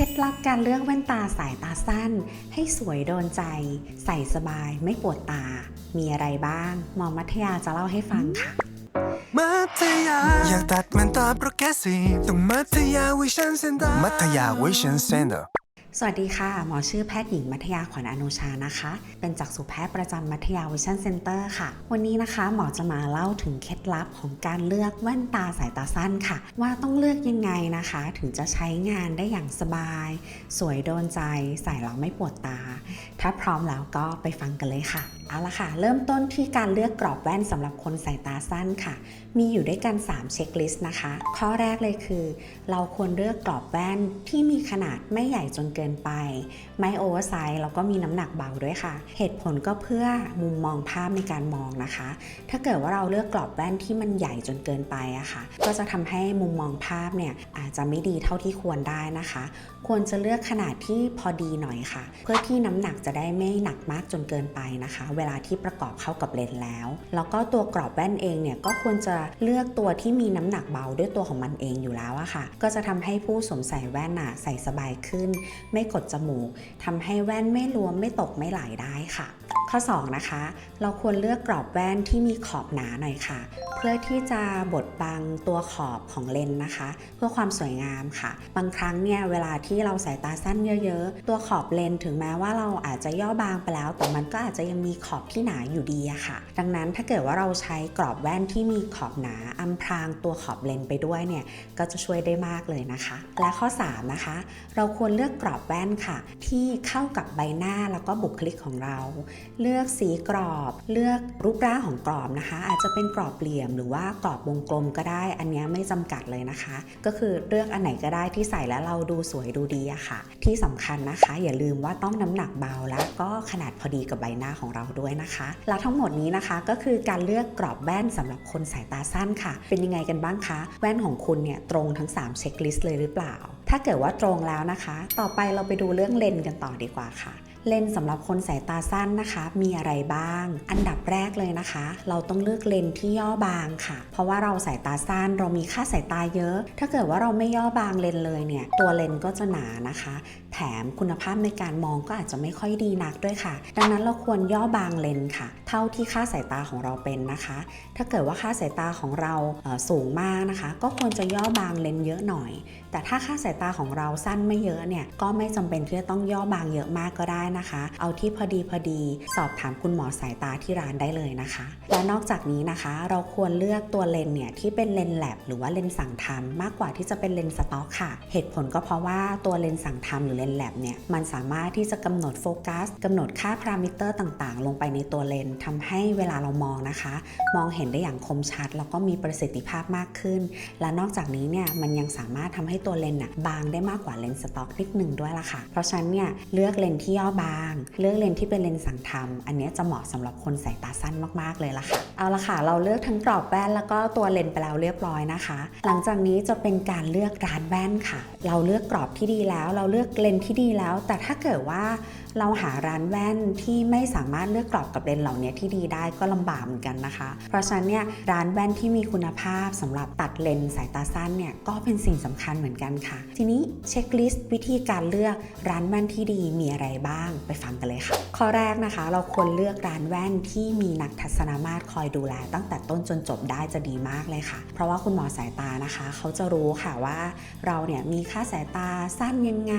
เคล็ดลับการเลือกแว่นตาสายตาสั้น ให้สวยโดนใจ ใส่สบายไม่ปวดตา มีอะไรบ้างหมอมัธยาจะเล่าให้ฟังค่ะ มัธยา อยากตัดมันตาโปรแกรสซีฟต้องมัธยาวิชันเซ็นเตอร์มัธยาวิชันเซ็นเตอร์ สวัสดีค่ะ หมอชื่อแพทย์หญิงมัธยาขวัญอนุชานะคะ เป็นจักษุแพทย์ประจำมัธยาวิชั่นเซ็นเตอร์ค่ะ วันนี้นะคะ หมอจะมาเล่าถึงเคล็ดลับของการเลือกแว่นตาสายตาสั้นค่ะ ว่าต้องเลือกยังไงนะคะ ถึงจะใช้งานได้อย่างสบาย สวยโดนใจ ใส่แล้วไม่ปวดตา ถ้าพร้อมแล้วก็ไปฟังกันเลยค่ะ เอาละค่ะ เริ่มต้นที่การเลือกกรอบแว่นสำหรับคนสายตาสั้นค่ะ มีอยู่ด้วยกัน 3 เช็คลิสต์นะคะ ข้อแรกเลยคือ เราควรเลือกกรอบแว่นที่มีขนาดไม่ใหญ่จนเกินไป ไม่โอเวอร์ไซส์แล้วก็มีน้ำหนักเบาด้วยค่ะ เหตุผลก็เพื่อมุมมองภาพในการมองนะคะ ถ้าเกิดว่าเราเลือกกรอบแว่นที่มันใหญ่จนเกินไปอะค่ะ ก็จะทำให้มุมมองภาพเนี่ยอาจจะไม่ดีเท่าที่ควรได้นะคะ ควรจะเลือกขนาดที่พอดีหน่อยค่ะ เพื่อที่น้ำหนักจะได้ไม่หนักมากจนเกินไปนะคะเวลาที่ประกอบเข้ากับเลนส์แล้ว แล้วก็ตัวกรอบแว่นเองเนี่ยก็ควรจะเลือกตัวที่มีน้ำหนักเบาด้วยตัวของมันเองอยู่แล้วอะค่ะ ก็จะทำให้ผู้สวมใส่แว่นน่ะใส่สบายขึ้น ไม่กดจมูกทำให้แว่นไม่รวมไม่ตกไม่ไหลได้ค่ะข้อ 2 นะคะ เราควรเลือกกรอบแว่นที่มีขอบหนาหน่อยค่ะ เพื่อที่จะบดบังตัวขอบของเลนส์นะคะ เพื่อความสวยงามค่ะ บางครั้งเนี่ยเวลาที่เราสายตาสั้นเยอะ ๆ ตัวขอบเลนส์ถึงแม้ว่าเราอาจจะย่อบางไปแล้ว แต่มันก็อาจจะยังมีขอบที่หนาอยู่ดีอะค่ะ ดังนั้นถ้าเกิดว่าเราใช้กรอบแว่นที่มีขอบหนาอำพรางตัวขอบเลนส์ไปด้วยเนี่ยก็จะช่วยได้มากเลยนะคะ และข้อ 3 นะคะ เราควรเลือกกรอบแว่นค่ะ ที่เข้ากับใบหน้าแล้วก็บุคลิกของเราเลือกสีกรอบ เลือกรูปร่างของกรอบนะคะ อาจจะเป็นกรอบเหลี่ยมหรือว่ากรอบวงกลมก็ได้ อันนี้ไม่จำกัดเลยนะคะ ก็คือเลือกอันไหนก็ได้ที่ใส่แล้วเราดูสวยดูดีอะค่ะ ที่สำคัญนะคะ อย่าลืมว่าต้องน้ำหนักเบาและก็ขนาดพอดีกับใบหน้าของเราด้วยนะคะ และทั้งหมดนี้นะคะก็คือการเลือกกรอบแว่นสำหรับคนสายตาสั้นค่ะ เป็นยังไงกันบ้างคะ แว่นของคุณเนี่ยตรงทั้ง 3 เช็คลิสต์เลยหรือเปล่า ถ้าเกิดว่าตรงแล้วนะคะ ต่อไปเราไปดูเรื่องเลนส์กันต่อดีกว่าค่ะ เลนส์สำหรับคนสายตาสั้นนะคะ มีอะไรบ้าง อันดับแรกเลยนะคะ เราต้องเลือกเลนส์ที่ย่อบางค่ะ เพราะว่าเราสายตาสั้นเรามีค่าสายตาเยอะ ถ้าเกิดว่าเราไม่ย่อบางเลนส์เลยเนี่ย ตัวเลนส์ก็จะหนานะคะ แถมคุณภาพในการมองก็อาจจะไม่ค่อยดีนักด้วยค่ะ ดังนั้นเราควรย่อบางเลนส์ค่ะ เท่าที่ค่าสายตาของเราเป็นนะคะ ถ้าเกิดว่าค่าสายตาของเราเสูงมากนะคะ ก็ควรจะย่อบางเลนส์เยอะหน่อย แต่ถ้าค่าสายตาของเราสั้นไม่เยอะเนี่ย ก็ไม่จำเป็นที่จะต้องย่อบางเยอะมากก็ได้นะคะ เอาที่พอดีพอดีสอบถามคุณหมอสายตาที่ร้านได้เลยนะคะ และนอกจากนี้นะคะ เราควรเลือกตัวเลนเนี่ยที่เป็นเลนแลบหรือว่าเลนสั่งทำมากกว่าที่จะเป็นเลนสต็อกค่ะ เหตุผลก็เพราะว่าตัวเลนสั่งทำหรือเลนแลบเนี่ยมันสามารถที่จะกำหนดโฟกัสกำหนดค่าพารามิเตอร์ต่างๆ ลงไปในตัวเลนส์ทำให้เวลาเรามองนะคะ มองเห็นได้อย่างคมชัด แล้วก็มีประสิทธิภาพมากขึ้น และนอกจากนี้เนี่ยมันยังสามารถทำให้ตัวเลนน่ะบางได้มากกว่าเลนสต็อกนิดหนึ่งด้วยล่ะค่ะ เพราะฉะนั้นเนี่ยเลือกเลนที่ย่อบาง เลือกเลนส์ที่เป็นเลนส์สังทำอันนี้จะเหมาะสำหรับคนสายตาสั้นมากๆเลยล่ะค่ะ เอาละค่ะ เราเลือกทั้งกรอบแว่นแล้วก็ตัวเลนส์ไปแล้วเรียบร้อยนะคะ หลังจากนี้จะเป็นการเลือกร้านแว่นค่ะ เราเลือกกรอบที่ดีแล้ว เราเลือกเลนส์ที่ดีแล้ว แต่ถ้าเกิดว่าเราหาร้านแว่นที่ไม่สามารถเลือกกรอบกับเลนส์เหล่านี้ที่ดีได้ก็ลำบากเหมือนกันนะคะ เพราะฉะนั้นเนี่ยร้านแว่นที่มีคุณภาพสำหรับตัดเลนส์สายตาสั้นเนี่ยก็เป็นสิ่งสำคัญเหมือนกันค่ะ ทีนี้เช็คลิสต์วิธีการเลือกร้านแว่นที่ดีมีอะไรบ้างไปฟังกันเลยค่ะ ข้อแรกนะคะ เราควรเลือกร้านแว่นที่มีนักทัศนมาตรคอยดูแล ตั้งแต่ต้นจนจบได้จะดีมากเลยค่ะ เพราะว่าคุณหมอสายตานะคะ เขาจะรู้ค่ะว่าเราเนี่ยมีค่าสายตาสั้นยังไง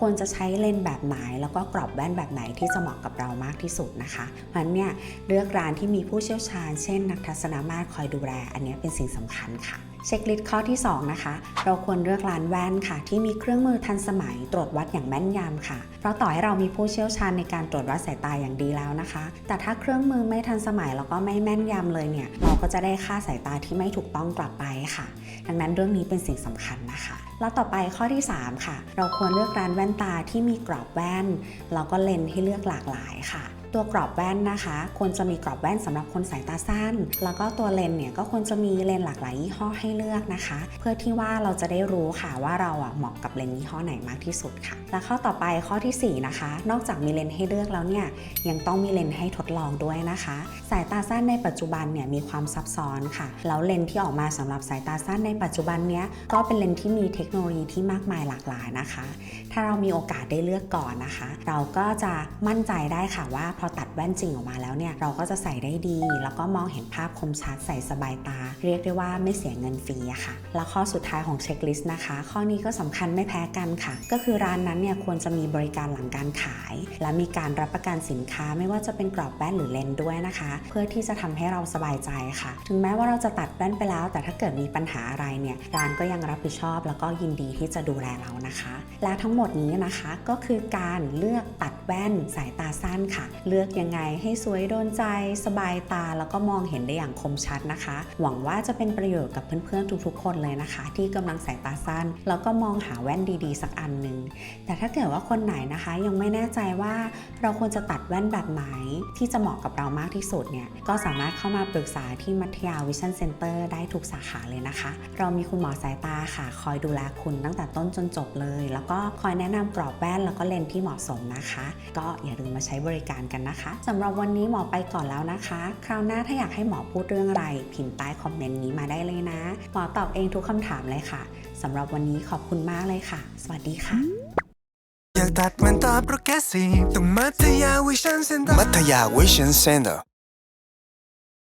ควรจะใช้เลนส์แบบไหน แล้วก็กรอบแว่นแบบไหนที่จะเหมาะกับเรามากที่สุดนะคะเพราะฉะนั้นเนี่ยเลือกร้านที่มีผู้เชี่ยวชาญ เช่น นักทัศนมาตรคอยดูแล อันนี้เป็นสิ่งสำคัญค่ะ เช็คลิสต์ข้อที่ 2 นะคะ เราควรเลือกร้านแว่นค่ะ ที่มีเครื่องมือทันสมัยตรวจวัดอย่างแม่นยำค่ะ เพราะต่อให้เรามีผู้เชี่ยวชาญในการตรวจวัดสายตาอย่างดีแล้วนะคะ แต่ถ้าเครื่องมือไม่ทันสมัยแล้วก็ไม่แม่นยำเลยเนี่ย เราก็จะได้ค่าสายตาที่ไม่ถูกต้องกลับไปค่ะ ดังนั้นเรื่องนี้เป็นสิ่งสำคัญนะคะ แล้วต่อไปข้อที่ 3 ค่ะ เราควรเลือกร้านแว่นตาที่มีกรอบแว่นแล้วก็เลนส์ให้เลือกหลากหลายค่ะ ตัวกรอบแว่นนะคะ ควรจะมีกรอบแว่นสำหรับคนสายตาสั้น แล้วก็ตัวเลนเนี่ยก็ควรจะมีเลนหลากหลายยี่ห้อให้เลือกนะคะ เพื่อที่ว่าเราจะได้รู้ค่ะว่าเราอะเหมาะกับเลนยี่ห้อไหนมากที่สุดค่ะ และข้อต่อไปข้อทีสี่4 นะคะ นอกจากมีเลนให้เลือกแล้วเนี่ยยังต้องมีเลนให้ทดลองด้วยนะคะ สายตาสั้นในปัจจุบันเนี่ยมีความซับซ้อนค่ะแล้วเลนที่ออกมาสำหรับสายตาสั้นในปัจจุบันเนี้ยก็เป็นเลนที่มีเทคโนโลยีที่มากมายหลากหลายนะคะ ถ้าเรามีโอกาสได้เลือกก่อนนะคะ เราก็จะมั่นใจได้ค่ะว่าพอตัดแว่นจริงออกมาแล้วเนี่ย เราก็จะใส่ได้ดี แล้วก็มองเห็นภาพคมชัดใส่สบายตา เรียกได้ว่าไม่เสียเงินฟรีอะค่ะ แล้วข้อสุดท้ายของเช็คลิสต์นะคะ ข้อนี้ก็สำคัญไม่แพ้กันค่ะ ก็คือร้านนั้นเนี่ยควรจะมีบริการหลังการขาย และมีการรับประกันสินค้าไม่ว่าจะเป็นกรอบแว่นหรือเลนส์ด้วยนะคะ เพื่อที่จะทำให้เราสบายใจค่ะ ถึงแม้ว่าเราจะตัดแว่นไปแล้ว แต่ถ้าเกิดมีปัญหาอะไรเนี่ยร้านก็ยังรับผิดชอบ แล้วก็ยินดีที่จะดูแลเรานะคะ และทั้งหมดนี้นะคะก็คือการเลือกตัดแว่นสายตาสั้นค่ะเลือกยังไงให้สวยโดนใจ สบายตา แล้วก็มองเห็นได้อย่างคมชัดนะคะ หวังว่าจะเป็นประโยชน์กับเพื่อนๆทุกๆ คนเลยนะคะ ที่กำลังสายตาสั้น แล้วก็มองหาแว่นดีๆ สักอันหนึ่งแต่ถ้าเกิดว่าคนไหนนะคะ ยังไม่แน่ใจว่าเราควรจะตัดแว่นแบบไหนที่จะเหมาะกับเรามากที่สุดเนี่ยก็สามารถเข้ามาปรึกษาที่มัธยาวิชั่นเซ็นเตอร์ได้ทุกสาขาเลยนะคะ เรามีคุณหมอสายตาค่ะ คอยดูแลคุณตั้งแต่ต้นจนจบเลย แล้วก็คอยแนะนำกรอบแว่นแล้วก็เลนส์ที่เหมาะสมนะคะ ก็อย่าลืมมาใช้บริการกันนะคะสำหรับวันนี้หมอไปก่อนแล้วนะคะ คราวหน้าถ้าอยากให้หมอพูดเรื่องอะไร พิมพ์ใต้คอมเมนต์นี้มาได้เลยนะ หมอตอบเองทุกคำถามเลยค่ะสำหรับวันนี้ขอบคุณมากเลยค่ะ สวัสดีค่ะ อยากตัดแว่นตาโปรแกรสซีฟต้องมัธยาวิชั่นเซ็นเตอร์มัธยาวิชั่นเซ็นเตอร์